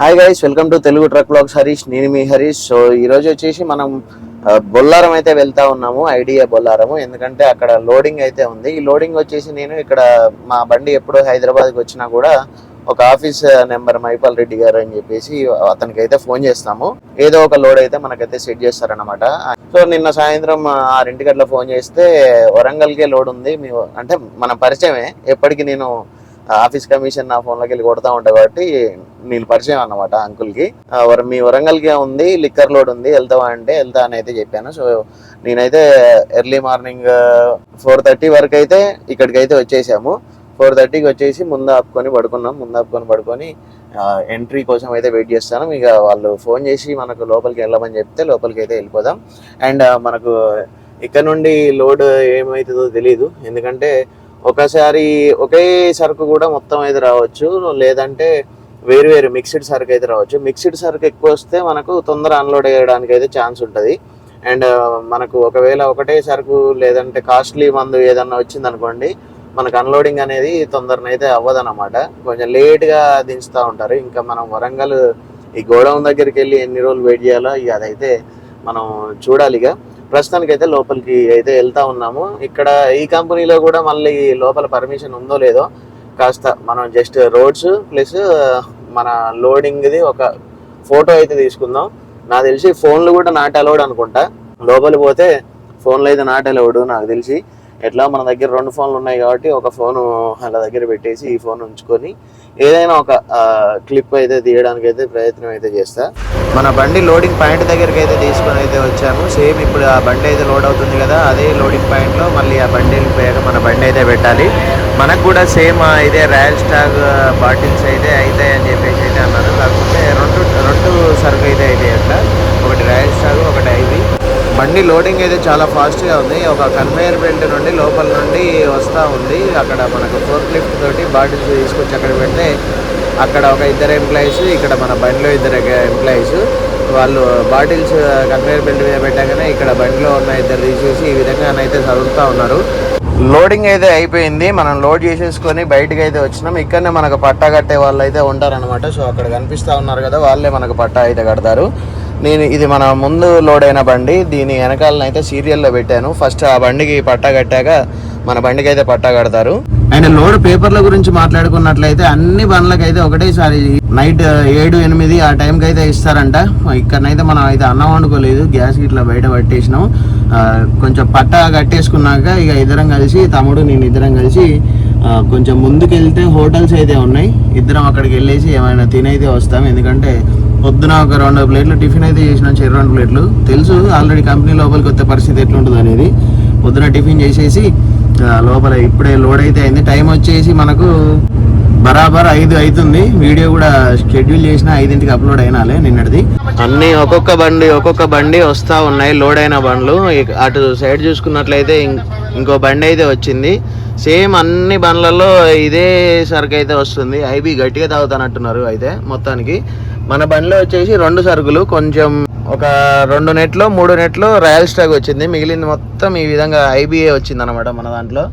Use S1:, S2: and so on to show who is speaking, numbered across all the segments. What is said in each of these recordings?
S1: Hi guys welcome to Telugu truck blogs Harish నేను మీ Harish so ఈ రోజు వచ్చేసి మనం బొల్లారం అయితే వెళ్తా ఉన్నాము ఐడియా బొల్లారము. ఎందుకంటే అక్కడ లోడింగ్ అయితే ఉంది. ఈ లోడింగ్ వచ్చేసి నేను ఇక్కడ మా బండి ఎప్పుడు హైదరాబాద్కి వచ్చినా కూడా ఒక ఆఫీస్ నెంబర్ మైపాల్ రెడ్డి గారు అని చెప్పేసి అతనికి అయితే ఫోన్ చేస్తాము. ఏదో ఒక లోడ్ అయితే మనకైతే సెట్ చేస్తారనమాట సో నిన్న సాయంత్రం ఆరింటికి అట్లా ఫోన్ చేస్తే వరంగల్కే లోడ్ ఉంది. మీ అంటే మన పరిచయమే. ఎప్పటికీ నేను ఆఫీస్ కమిషన్ నా ఫోన్లోకి వెళ్ళి కొడతా ఉంటా కాబట్టి నేను పరిచయం అన్నమాట అంకుల్కి. ఆ, మీ వరంగల్కి ఉంది లిక్కర్ లోడ్ ఉంది వెళ్తావా అంటే వెళ్తా అని అయితే చెప్పాను. సో నేనైతే ఎర్లీ మార్నింగ్ ఫోర్ థర్టీ వరకు అయితే ఇక్కడికి అయితే వచ్చేసాము. ఫోర్ థర్టీకి వచ్చేసి ముందు ఆపుకొని పడుకున్నాం. ముందు ఆపుకొని పడుకొని ఎంట్రీ కోసం అయితే వెయిట్ చేస్తాను. ఇక వాళ్ళు ఫోన్ చేసి మనకు లోపలికి వెళ్ళమని చెప్తే లోపలికి అయితే వెళ్ళిపోదాం. అండ్ మనకు ఇక్కడ నుండి లోడ్ ఏమవుతుందో తెలియదు ఎందుకంటే ఒకసారి ఒకే సరుకు కూడా మొత్తం అయితే రావచ్చు. లేదంటే వేరు వేరు మిక్స్డ్ సరుకు అయితే రావచ్చు. మిక్స్డ్ సరుకు ఎక్కువ వస్తే మనకు తొందర అన్లోడ్ చేయడానికి అయితే ఛాన్స్ ఉంటుంది. అండ్ uh, మనకు ఒకవేళ ఒకటే సరుకు లేదంటే కాస్ట్లీ మందు ఏదన్నా వచ్చింది అనుకోండి మనకు అన్లోడింగ్ అనేది తొందరనైతే అవ్వదన్నమాట. కొంచెం లేట్గా దించుతూ ఉంటారు. ఇంకా మనం వరంగల్ ఈ గోడౌన్ దగ్గరికి వెళ్ళి ఎన్ని రోజులు వెయిట్ చేయాలో ఇక అదైతే మనం చూడాలి ఇక ప్రస్తుతానికి అయితే లోపలికి అయితే వెళ్తా ఉన్నాము. ఇక్కడ ఈ కంపెనీలో కూడా మళ్ళీ లోపల పర్మిషన్ ఉందో లేదో కాస్త మనం జస్ట్ రోడ్స్ ప్లస్ మన లోడింగ్ది ఒక ఫోటో అయితే తీసుకుందాం. నాకు తెలిసి ఫోన్లు కూడా నాట్ అలౌడ్ అనుకుంటా. లోపలి పోతే ఫోన్లు అయితే నాట్ అలౌడ్ నాకు తెలిసి. ఎట్లా మన దగ్గర రెండు ఫోన్లు ఉన్నాయి కాబట్టి ఒక ఫోన్ వాళ్ళ దగ్గర పెట్టేసి ఈ ఫోన్ ఉంచుకొని ఏదైనా ఒక క్లిప్ అయితే తీయడానికి అయితే ప్రయత్నం అయితే చేస్తా. మన బండి లోడింగ్ పాయింట్ దగ్గరికి అయితే తీసుకొని అయితే వచ్చాము. సేమ్ ఇప్పుడు ఆ బండి అయితే లోడ్ అవుతుంది కదా అదే లోడింగ్ పాయింట్లో మళ్ళీ ఆ బండి వెళ్ళిపోయాక మన బండి అయితే పెట్టాలి. మనకు కూడా సేమ్ ఇదే రాయల్ స్టాగ్ బాటిల్స్ అయితే అవుతాయి అని చెప్పేసి అయితే అన్నారు. కాకపోతే రెండు రెండు సరుకు అయితే అయితే అట్లా ఒకటి రాయల్ స్టాగ్ ఒకటి ఐవి బండి లోడింగ్ అయితే చాలా ఫాస్ట్గా ఉంది. ఒక కన్వేయర్ బెల్ట్ నుండి లోపల నుండి వస్తూ ఉంది. అక్కడ మనకు ఫోర్ లిఫ్ట్ తోటి బాటిల్స్ తీసుకొచ్చి అక్కడ పెడితే అక్కడ ఒక ఇద్దరు ఎంప్లాయీస్ ఇక్కడ మన బండిలో ఇద్దరు ఎంప్లాయీస్ వాళ్ళు బాటిల్స్ కన్వేయర్ బెల్ట్ మీద పెట్టగానే ఇక్కడ బండిలో ఉన్న ఇద్దరు తీసేసి ఈ విధంగా అయితే చదువుతూ ఉన్నారు. లోడింగ్ అయితే అయిపోయింది. మనం లోడ్ చేసేసుకొని బయటకు అయితే వచ్చినాం. ఇక్కడనే మనకు పట్టా కట్టే వాళ్ళు అయితే ఉంటారనమాట సో అక్కడ కనిపిస్తూ ఉన్నారు కదా వాళ్ళే మనకు పట్టా అయితే కడతారు. నేను ఇది మన ముందు లోడ్ అయిన బండి. దీని వెనకాలనైతే సీరియల్లో పెట్టాను. ఫస్ట్ ఆ బండికి పట్టా కట్టాక మన బండికి అయితే పట్టా కడతారు. అండ్ లోడ్ పేపర్ల గురించి మాట్లాడుకున్నట్లయితే అన్ని బండ్లకైతే ఒకటేసారి నైట్ ఏడు ఎనిమిది ఆ టైంకి అయితే ఇస్తారంట. ఇక్కడనైతే మనం అయితే అన్నం వండుకోలేదు. గ్యాస్ ఇట్లా బయట పట్టేసినాం. కొంచెం పట్టా కట్టేసుకున్నాక ఇక ఇద్దరం కలిసి తమ్ముడు నేను ఇద్దరం కలిసి కొంచెం ముందుకు వెళ్తే హోటల్స్ అయితే ఉన్నాయి. ఇద్దరం అక్కడికి వెళ్ళేసి ఏమైనా తినైతే వస్తాం. ఎందుకంటే పొద్దున ఒక రెండు ప్లేట్లు టిఫిన్ అయితే చేసిన చెరు రెండు ప్లేట్లు. తెలుసు ఆల్రెడీ కంపెనీ లోపలికి వచ్చే పరిస్థితి ఎట్లుంటుంది అనేది పొద్దున టిఫిన్ చేసేసి లోపల ఇప్పుడే లోడ్ అయితే అయింది. టైం వచ్చేసి మనకు బరాబర్ ఐదు అవుతుంది వీడియో కూడా షెడ్యూల్ చేసిన ఐదింటికి అప్లోడ్ అయినాలే నిన్నటిది. అన్ని ఒక్కొక్క బండి ఒక్కొక్క బండి వస్తూ ఉన్నాయి లోడ్ అయిన బండ్లు. అటు సైడ్ చూసుకున్నట్లయితే ఇంకో బండి అయితే వచ్చింది. సేమ్ అన్ని బండ్లలో ఇదే సరుకు అయితే వస్తుంది. ఐబీ గట్టిగా తాగుతానంటున్నారు అయితే మొత్తానికి. మన బండిలో వచ్చేసి రెండు సరుకులు కొంచెం ఒక రెండు నెట్లో మూడు నెట్లో రాయల్ స్టాక్ వచ్చింది. మిగిలింది మొత్తం ఈ విధంగా ఐబీఏ వచ్చింది అనమాట మన దాంట్లో.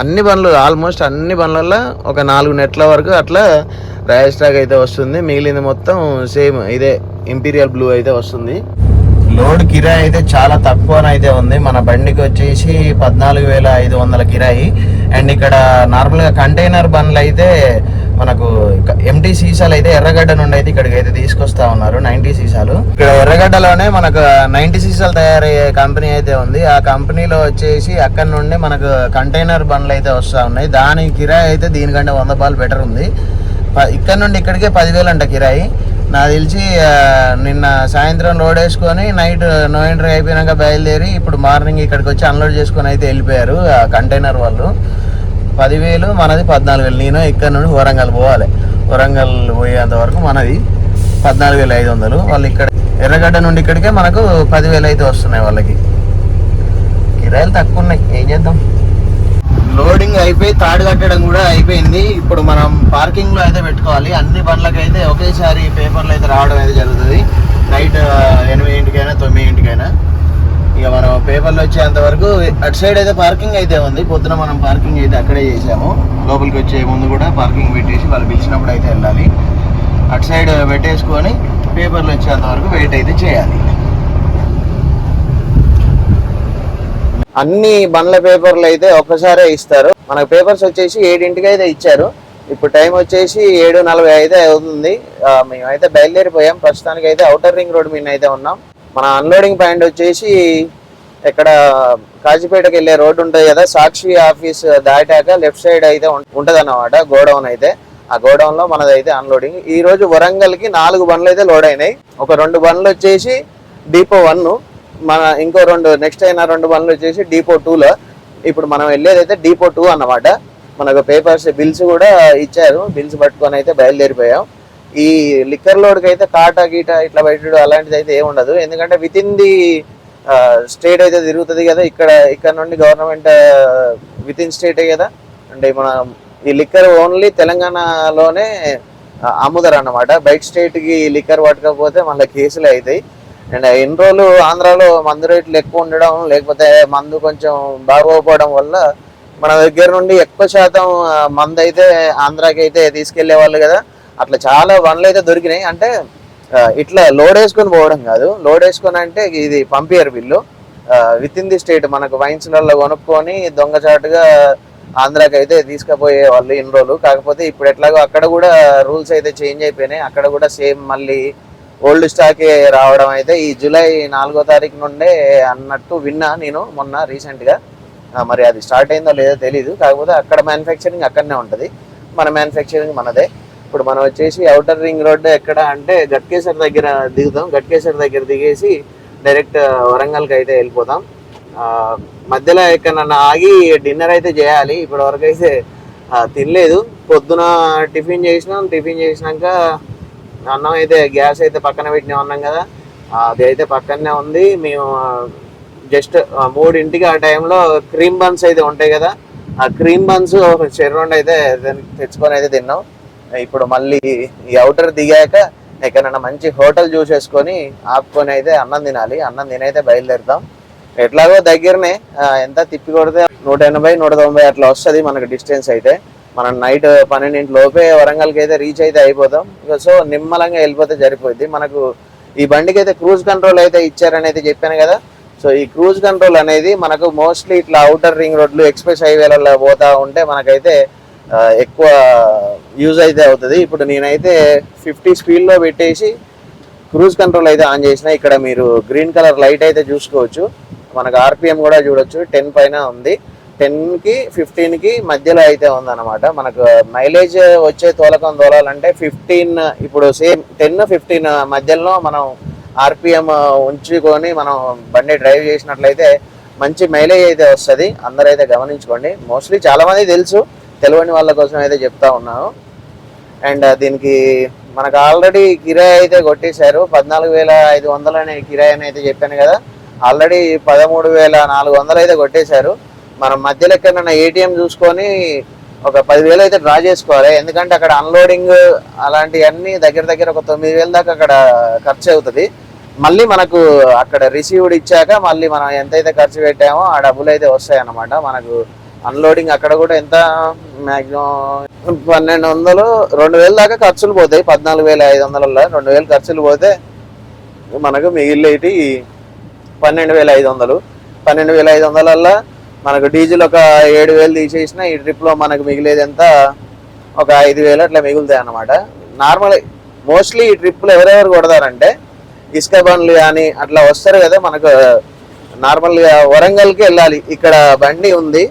S1: అన్ని బండ్లు ఆల్మోస్ట్ అన్ని బండ్లలో ఒక నాలుగు నెట్ల వరకు అట్లా రాయల్ స్టాక్ అయితే వస్తుంది. మిగిలింది మొత్తం సేమ్ ఇదే ఇంపీరియల్ బ్లూ అయితే వస్తుంది. లోడ్ కిరాయి అయితే చాలా తక్కువనైతే ఉంది. మన బండికి వచ్చేసి పద్నాలుగు వేల ఐదు వందల కిరాయి. అండ్ ఇక్కడ నార్మల్గా కంటైనర్ బండ్లు అయితే మనకు ఎంటీ సీసాలు అయితే ఎర్రగడ్డ నుండి అయితే ఇక్కడికి అయితే తీసుకొస్తా ఉన్నారు నైన్టీ సీసాలు. ఇక్కడ ఎర్రగడ్డలోనే మనకు నైన్టీ సీసాలు తయారయ్యే కంపెనీ అయితే ఉంది. ఆ కంపెనీలో వచ్చేసి అక్కడ నుండి మనకు కంటైనర్ బండ్లు అయితే వస్తా ఉన్నాయి. దాని కిరాయి అయితే దీనికంటే వంద పాలు బెటర్ ఉంది. ఇక్కడ నుండి ఇక్కడికే పదివేలు అంట కిరాయి. నాకు తెలిసి నిన్న సాయంత్రం లోడ్ వేసుకొని నైట్ నో ఎంట్రీ అయిపోయినాక బయలుదేరి ఇప్పుడు మార్నింగ్ ఇక్కడికి వచ్చి అన్లోడ్ చేసుకొని అయితే వెళ్ళిపోయారు ఆ కంటైనర్ వాళ్ళు. పదివేలు మనది పద్నాలుగు వేలు. నేను ఇక్కడ నుండి వరంగల్ పోవాలి. వరంగల్ పోయేంత వరకు మనది పద్నాలుగు వేల ఐదు వందలు. వాళ్ళు ఇక్కడ ఎర్రగడ్డ నుండి ఇక్కడికే మనకు పదివేలు అయితే వస్తున్నాయి వాళ్ళకి. కిరాయిలు తక్కువ ఉన్నాయి ఏం చేద్దాం? లోడింగ్ అయిపోయి తాడు కట్టడం కూడా అయిపోయింది. ఇప్పుడు మనం పార్కింగ్లో అయితే పెట్టుకోవాలి. అన్ని బండ్లకి అయితే ఒకేసారి పేపర్లు అయితే రావడం అయితే జరుగుతుంది. నైట్ ఎనిమిది ఇంటికైనా తొమ్మిది ఇంటికైనా ఇక మనం పేపర్లు వచ్చేంత వరకు అటు సైడ్ అయితే పార్కింగ్ అయితే ఉంది. పొద్దున మనం పార్కింగ్ అయితే అక్కడే చేసాము. లోపలికి వచ్చే ముందు కూడా పార్కింగ్ పెట్టేసి వాళ్ళు పిలిచినప్పుడు అయితే వెళ్ళాలి. అటు సైడ్ పెట్టేసుకొని పేపర్లు వచ్చేంత వరకు వెయిట్ అయితే చేయాలి. అన్ని బండ్ల పేపర్లు అయితే ఒక్కసారే ఇస్తారు. మనకు పేపర్స్ వచ్చేసి ఏడింటికి అయితే ఇచ్చారు. ఇప్పుడు టైం వచ్చేసి ఏడు నలభై అయితే అవుతుంది. మేమైతే బయలుదేరిపోయాం. ప్రస్తుతానికి అయితే అవుటర్ రింగ్ రోడ్ మీద అయితే ఉన్నాం. మన అన్లోడింగ్ పాయింట్ వచ్చేసి ఇక్కడ కాజీపేటకి వెళ్ళే రోడ్డు ఉంటుంది కదా సాక్షి ఆఫీస్ దాటాక లెఫ్ట్ సైడ్ అయితే ఉంటుంది అన్నమాట గోడౌన్ అయితే. ఆ గోడౌన్లో మనదైతే మనది అయితే అన్లోడింగ్ ఈ రోజు వరంగల్కి నాలుగు బండ్లు అయితే లోడ్ అయినాయి. ఒక రెండు బండ్లు వచ్చేసి డీపో వన్ మన ఇంకో రెండు నెక్స్ట్ అయిన రెండు బండ్లు వచ్చేసి డీపో టూలో ఇప్పుడు మనం వెళ్ళేది అయితే డీపో టూ అన్నమాట. మనకు పేపర్స్ బిల్స్ కూడా ఇచ్చారు. బిల్స్ పట్టుకొని అయితే బయలుదేరిపోయాం. ఈ లిక్కర్ లోడ్కి అయితే కాటా గీట ఇట్లా పెట్టడు అలాంటిది అయితే ఏమి ఉండదు. ఎందుకంటే విత్ ఇన్ ది స్టేట్ అయితే తిరుగుతుంది కదా ఇక్కడ ఇక్కడ నుండి గవర్నమెంట్ విత్ ఇన్ స్టేటే కదా. అంటే మన ఈ లిక్కర్ ఓన్లీ తెలంగాణలోనే అమ్ముతారు అన్నమాట బయట స్టేట్కి లిక్కర్ పట్టకపోతే మళ్ళీ కేసులు అవుతాయి. అండ్ ఎన్ని రోజులు ఆంధ్రాలో మందు రేట్లు ఎక్కువ ఉండడం లేకపోతే మందు కొంచెం బాగోపోవడం వల్ల మన దగ్గర నుండి ఎక్కువ శాతం మందు అయితే ఆంధ్రాకి అయితే తీసుకెళ్ళే వాళ్ళు కదా. అట్లా చాలా బండ్లు అయితే దొరికినాయి. అంటే ఇట్లా లోడ్ వేసుకొని పోవడం కాదు. లోడ్ వేసుకొని అంటే ఇది పంపియర్ bill with in the state మనకు వైన్స్లలో కొనుక్కొని దొంగచాటుగా ఆంధ్రాకి అయితే తీసుకుపోయే వాళ్ళు ఇన్ని రోజులు. కాకపోతే ఇప్పుడు ఎట్లాగో అక్కడ కూడా రూల్స్ అయితే చేంజ్ అయిపోయినాయి. అక్కడ కూడా సేమ్ మళ్ళీ ఓల్డ్ స్టాకే రావడం అయితే ఈ జూలై నాలుగో తారీఖు నుండే అన్నట్టు విన్నా నేను మొన్న రీసెంట్గా. మరి అది స్టార్ట్ అయిందో లేదో తెలియదు కాకపోతే అక్కడ మ్యానుఫ్యాక్చరింగ్ అక్కడనే ఉంటుంది. మన మ్యానుఫ్యాక్చరింగ్ మనదే. ఇప్పుడు మనం వచ్చేసి అవుటర్ రింగ్ రోడ్ ఎక్కడ అంటే గట్కేశ్వర్ దగ్గర దిగుతాం గట్కేశ్వర్ దగ్గర దిగేసి డైరెక్ట్ వరంగల్కి అయితే వెళ్ళిపోతాం మధ్యలో ఎక్కడన్నా ఆగి డిన్నర్ అయితే చేయాలి. ఇప్పటి వరకు అయితే తినలేదు. పొద్దున టిఫిన్ చేసినాం. టిఫిన్ చేసినాక అన్నం అయితే గ్యాస్ అయితే పక్కన పెట్టినా ఉన్నాం కదా. అది అయితే పక్కనే ఉంది. మేము జస్ట్ మూడింటికి ఆ టైంలో క్రీమ్ బన్స్ అయితే ఉంటాయి కదా. ఆ క్రీమ్ బన్స్ చెర్రోండ్ అయితే తెచ్చుకొని అయితే తిన్నాం. ఇప్పుడు మళ్ళీ ఈ అవుటర్ దిగాక ఎక్కడైనా మంచి హోటల్ చూసేసుకొని ఆపుకొని అయితే అన్నం తినాలి. అన్నం తినైతే బయలుదేరుతాం. ఎట్లాగో దగ్గరనే ఎంత తిప్పి కొడితే నూట ఎనభై నూట తొంభై అట్లా వస్తుంది మనకు డిస్టెన్స్ అయితే. మనం నైట్ పన్నెండింటి లోపే వరంగల్కి అయితే రీచ్ అయితే అయిపోతాం. ఇక సో నిమ్మలంగా వెళ్ళిపోతే సరిపోద్ది. మనకు ఈ బండికి అయితే క్రూజ్ కంట్రోల్ అయితే ఇచ్చారని అయితే చెప్పాను కదా. సో ఈ క్రూజ్ కంట్రోల్ అనేది మనకు మోస్ట్లీ ఇట్లా అవుటర్ రింగ్ రోడ్లు ఎక్స్ప్రెస్ హైవేలలో పోతా ఉంటే మనకైతే ఎక్కువ యూజ్ అయితే అవుతుంది. ఇప్పుడు నేనైతే ఫిఫ్టీ స్పీడ్లో పెట్టేసి క్రూజ్ కంట్రోల్ అయితే ఆన్ చేసిన. ఇక్కడ మీరు గ్రీన్ కలర్ లైట్ అయితే చూసుకోవచ్చు. మనకు ఆర్పిఎం కూడా చూడొచ్చు. టెన్ పైన ఉంది. టెన్కి ఫిఫ్టీన్కి ఫిఫ్టీన్కి మధ్యలో అయితే ఉందన్నమాట. మనకు మైలేజ్ వచ్చే తోలకం తోలాలంటే ఫిఫ్టీన్ ఇప్పుడు సేమ్ టెన్ ఫిఫ్టీన్ మధ్యలో మనం ఆర్పిఎం ఉంచుకొని మనం బండి డ్రైవ్ చేసినట్లయితే మంచి మైలేజ్ అయితే వస్తుంది. అందరూ అయితే గమనించుకోండి. మోస్ట్లీ చాలామంది తెలుసు. తెలియని వాళ్ళ కోసం అయితే చెప్తా ఉన్నాను. అండ్ దీనికి మనకు ఆల్రెడీ కిరాయి అయితే కొట్టేశారు. పద్నాలుగు వేల ఐదు వందలు అనే కిరాయి అని అయితే చెప్పాను కదా. ఆల్రెడీ పదమూడు వేల నాలుగు వందలు అయితే కొట్టేశారు. మనం మధ్యలో ఎక్కడైనా ఏటీఎం చూసుకొని ఒక పదివేలు అయితే డ్రా చేసుకోవాలి. ఎందుకంటే అక్కడ అన్లోడింగ్ అలాంటివన్నీ దగ్గర దగ్గర ఒక తొమ్మిది వేల దాకా అక్కడ ఖర్చు అవుతుంది. మళ్ళీ మనకు అక్కడ రిసీవ్డ్ ఇచ్చాక మళ్ళీ మనం ఎంతైతే ఖర్చు పెట్టామో ఆ డబ్బులు అయితే వస్తాయి అన్నమాట మనకు అన్లోడింగ్ అక్కడ కూడా ఎంత? మాక్సిమం పన్నెండు వందలు రెండు వేల దాకా ఖర్చులు పోతాయి. పద్నాలుగు వేల ఐదు వందలలో రెండు వేలు ఖర్చులు పోతే మనకు మిగిలేటి పన్నెండు వేల ఐదు వందలు పన్నెండు వేల ఐదు వందలల్లో మనకు డీజిల్ ఒక ఏడు వేలు తీసేసిన ఈ ట్రిప్లో మనకు మిగిలేది ఎంత? ఒక ఐదు వేలు అట్లా మిగులుతాయి అన్నమాట. నార్మల్ మోస్ట్లీ ఈ ట్రిప్లు ఎవరెవరు కొడతారంటే ఇసుక బండ్లు కానీ అట్లా వస్తారు కదా మనకు. నార్మల్గా వరంగల్కి వెళ్ళాలి. ఇక్కడ బండి ఉంది.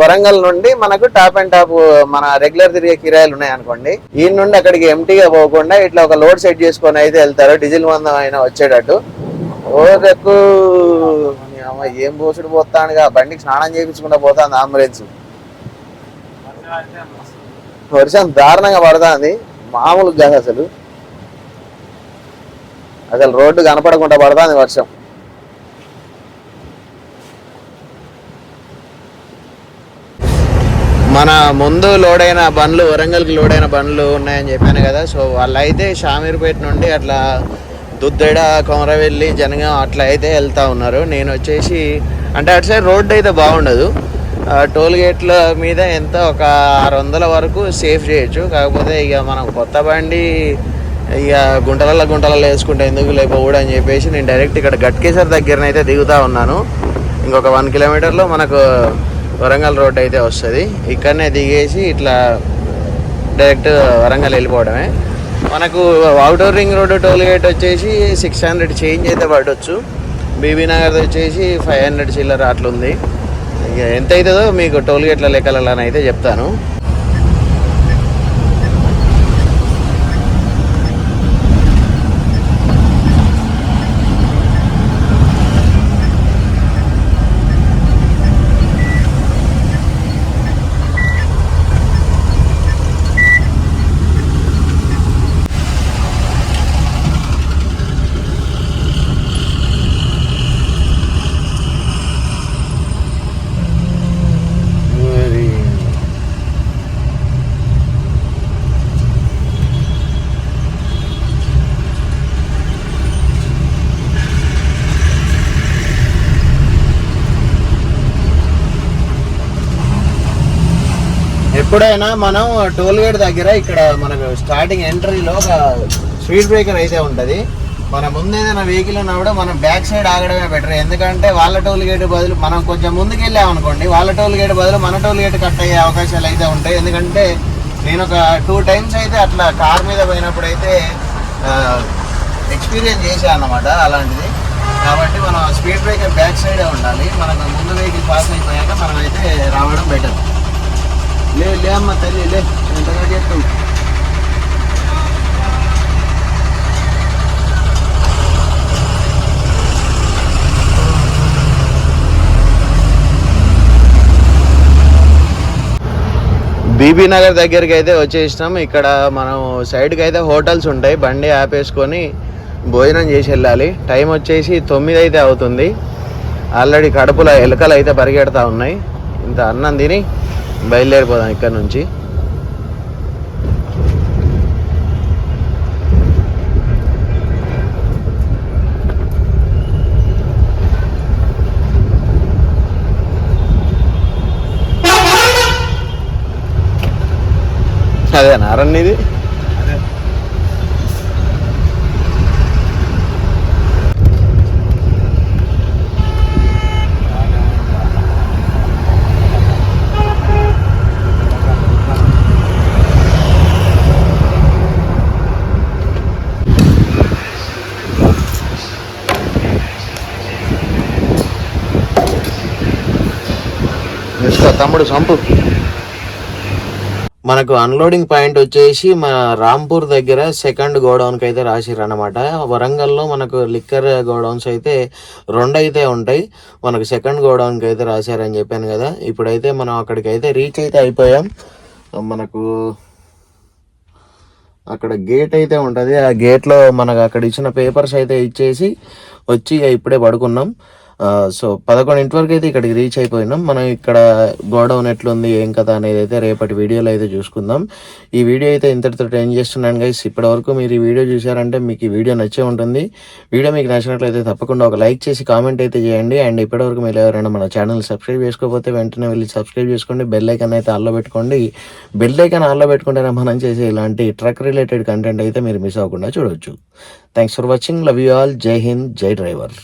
S1: వరంగల్ నుండి మనకు టాప్ అండ్ టాప్ మన రెగ్యులర్ తిరిగే కిరాయిలు ఉన్నాయి అనుకోండి. ఈ నుండి అక్కడికి ఎంటీగా పోకుండా ఇట్లా ఒక లోడ్ సెట్ చేసుకొని అయితే వెళ్తారు. డీజిల్ మందం అయినా వచ్చేటట్టు. ఓ అమ్మ ఏం పోసుడు పోతానుగా? బండికి స్నానం చేయించకుండా పోతాను అంబులెన్స్. వర్షం దారుణంగా పడుతుంది. మామూలు కాదు అసలు. అసలు రోడ్డు కనపడకుండా పడుతుంది వర్షం. మన ముందు లోడైన బండ్లు వరంగల్కి లోడైన బండ్లు ఉన్నాయని చెప్పాను కదా. సో వాళ్ళైతే షామీర్పేట నుండి అట్లా దుద్దెడ కొమరవెల్లి జనగాం అట్లా అయితే వెళ్తా ఉన్నారు. నేను వచ్చేసి అంటే అటు సైడ్ రోడ్డు అయితే బాగుండదు. టోల్ గేట్ల మీద ఎంత ఒక ఆరు వందల వరకు సేఫ్ చేయొచ్చు. కాకపోతే ఇక మనం కొత్త బండి ఇక గుంటలలో గుంటలలో వేసుకుంటే ఎందుకు లేకపోవడం అని చెప్పేసి నేను డైరెక్ట్ ఇక్కడ గట్కేసర్ దగ్గరనైతే దిగుతా ఉన్నాను. ఇంకొక వన్ కిలోమీటర్లో మనకు వరంగల్ రోడ్ అయితే వస్తుంది. ఇక్కడనే దిగేసి ఇట్లా డైరెక్ట్ వరంగల్ వెళ్ళిపోవడమే. మనకు outdoor ring road toll gate వచ్చేసి సిక్స్ హండ్రెడ్ చేంజ్ అయితే పడవచ్చు బీబీ నగర్ వచ్చేసి ఫైవ్ హండ్రెడ్ చిల్లర అట్లుంది. ఇక ఎంత అవుతుందో మీకు టోల్ గేట్ల లెక్కలని అయితే చెప్తాను మరి ఎప్పుడైనా మనం టోల్ గేట్ దగ్గర ఇక్కడ మనకు స్టార్టింగ్ ఎంట్రీలో ఒక స్పీడ్ బ్రేకర్ అయితే ఉంటుంది. మన ముందు ఏదైనా వెహికల్ ఉన్నా కూడా మనం బ్యాక్ సైడ్ ఆగడమే బెటర్ ఎందుకంటే వాళ్ళ టోల్ గేట్ బదులు మనం కొంచెం ముందుకు వెళ్ళామనుకోండి వాళ్ళ టోల్ గేట్ బదులు మన టోల్ గేట్ కట్ అయ్యే అవకాశాలు అయితే ఉంటాయి. ఎందుకంటే నేను ఒక టూ టైమ్స్ అయితే అట్లా కార్ మీద పోయినప్పుడు అయితే ఎక్స్పీరియన్స్ చేశాను అనమాట అలాంటిది. కాబట్టి మనం స్పీడ్ బ్రేకర్ బ్యాక్ సైడే ఉండాలి. మనకు ముందు వెహికల్ పాస్ అయిపోయాక మనం అయితే రావడం బెటర్ లే లే అమ్మ తల్లి లే. ఎంతగా చేస్తావు బీబీ నగర్ దగ్గరికి అయితే వచ్చేసినాం. ఇక్కడ మనం సైడ్కి అయితే హోటల్స్ ఉంటాయి. బండి ఆపేసుకొని భోజనం చేసి వెళ్ళాలి. టైం వచ్చేసి తొమ్మిది అయితే అవుతుంది. ఆల్రెడీ కడుపులో ఎలుకలు అయితే పరిగెడతా ఉన్నాయి. ఇంత అన్నం తిని బయలుదేరిపోదాం ఇక్కడ నుంచి. అదే నారన్న ఇది తీసుకో తమ్ముడు సంపు. మనకు అన్లోడింగ్ పాయింట్ వచ్చేసి మన రాంపూర్ దగ్గర సెకండ్ గోడౌన్కి అయితే రాసిర్రు అనమాట వరంగల్లో మనకు లిక్కర్ గోడౌన్స్ అయితే రెండు అయితే ఉంటాయి. మనకు సెకండ్ గోడౌన్కి అయితే రాశారని చెప్పాను కదా. ఇప్పుడైతే మనం అక్కడికి అయితే రీచ్ అయితే అయిపోయాం. మనకు అక్కడ గేట్ అయితే ఉంటుంది. ఆ గేట్లో మనకు అక్కడ ఇచ్చిన పేపర్స్ అయితే ఇచ్చేసి వచ్చి ఇప్పుడే పడుకున్నాం. సో పదకొండింటి వరకు అయితే ఇక్కడికి రీచ్ అయిపోయినాం. మనం ఇక్కడ గోడౌన్ ఎట్లుంది ఏం కదా అనేది అయితే రేపటి వీడియోలో అయితే చూసుకుందాం. ఈ వీడియో అయితే ఇంతటితో ఏం చేస్తున్నాను గైస్ ఇప్పటి వరకు మీరు ఈ వీడియో చూసారంటే మీకు ఈ వీడియో నచ్చే ఉంటుంది. వీడియో మీకు నచ్చినట్లయితే తప్పకుండా ఒక లైక్ చేసి కామెంట్ అయితే చేయండి. అండ్ ఇప్పటివరకు మీరు ఎవరైనా మన ఛానల్ సబ్స్క్రైబ్ చేసుకోకపోతే వెంటనే వెళ్ళి సబ్స్క్రైబ్ చేసుకోండి. బెల్ ఐకాన్ అయితే ఆల్లో పెట్టుకోండి. బెల్ ఐకాన్ ఆల్లో పెట్టుకుంటేనే మనం చేసే ఇలాంటి ట్రక్ రిలేటెడ్ కంటెంట్ అయితే మీరు మిస్ అవ్వకుండా చూడవచ్చు thanks for watching love you all జై హింద్ జై డ్రైవర్